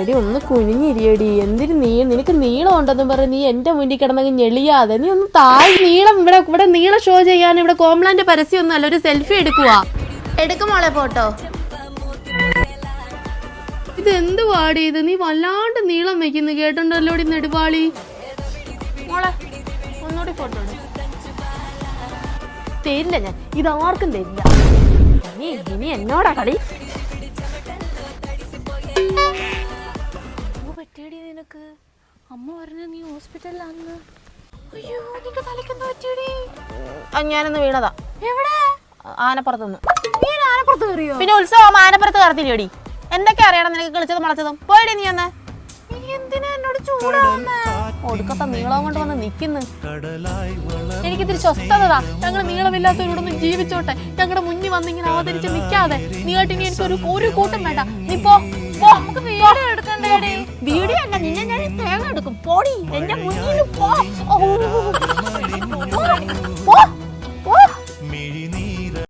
എടി ഒന്ന് കുനിഞ്ഞിരിയടി. എന്തിന് നീ നിനക്ക് നീളം ഉണ്ടെന്നും പറഞ്ഞ് നീ എന്റെ മുന്നിൽ കിടന്നങ്ങ് ഞെളിയാതെ നീ ഒന്ന് താഴെ നീളം ഇവിടെ ഇവിടെ നീളം ഷോ ചെയ്യാൻ ഇവിടെ കോംലാന്റെ പരസ്യം ഒന്നും അല്ല ഒരു സെൽഫി എടുക്കുവാ. എടുക്കും മോളെ ഫോട്ടോ ഇത് എന്ത് പാടി ഇത്? നീ വല്ലാണ്ട് നീളം വെക്കുന്നു. കേട്ടുണ്ടല്ലോടി നെടുപാളി മോളെ ഒന്നുകൂടി ഫോട്ടോ തരില്ല ഞാൻ. ഇതാർക്കും തരില്ല. നീ ഇനി എന്നോടാ കളി? നിനക്ക്? അമ്മ പറഞ്ഞു നീ ഹോസ്പിറ്റലിലാന്ന്. അയ്യോ നിന്റെ തലക്കെന്താ പറ്റിയടി? ഞാനൊന്ന് വീണതാ. എവിടെ? ആനപ്പുറത്തുനിന്ന്. ആനപ്പുറത്ത് കയറിയോ? പിന്നെ ഉത്സവം ആനപ്പുറത്ത് കയറത്തില്ലേടി. എന്തൊക്കെ അറിയണം നിനക്ക് കളിച്ചതും വളച്ചതും പോയിടി നീ ഒന്ന് എന്തിനാ എന്നോട് ചൂടാവുന്നേ? ഒടുക്കത്തെ നീളം കൊണ്ട് വന്ന് നിക്കുന്നു. എനിക്ക് ഇത്തിരി സ്വസ്ഥതതാ ഞങ്ങൾ നീളമില്ലാത്തവരോടൊന്നും ജീവിച്ചോട്ടെ. ഞങ്ങളുടെ മുന്നിൽ വന്നിങ്ങനെ അവതരിച്ച് നിൽക്കാതെ നീ ആയിട്ട് ഇനി എനിക്ക് ഒരു ഒരു കൂട്ടം വേണ്ട. നീ പോ. പോ. നമുക്ക് വീഡിയോ അല്ല നിന്നെ ഞാൻ തേങ്ങ എടുക്കും പോടി എന്റെ മുന്നിൽ പോ ഓ പോ പോ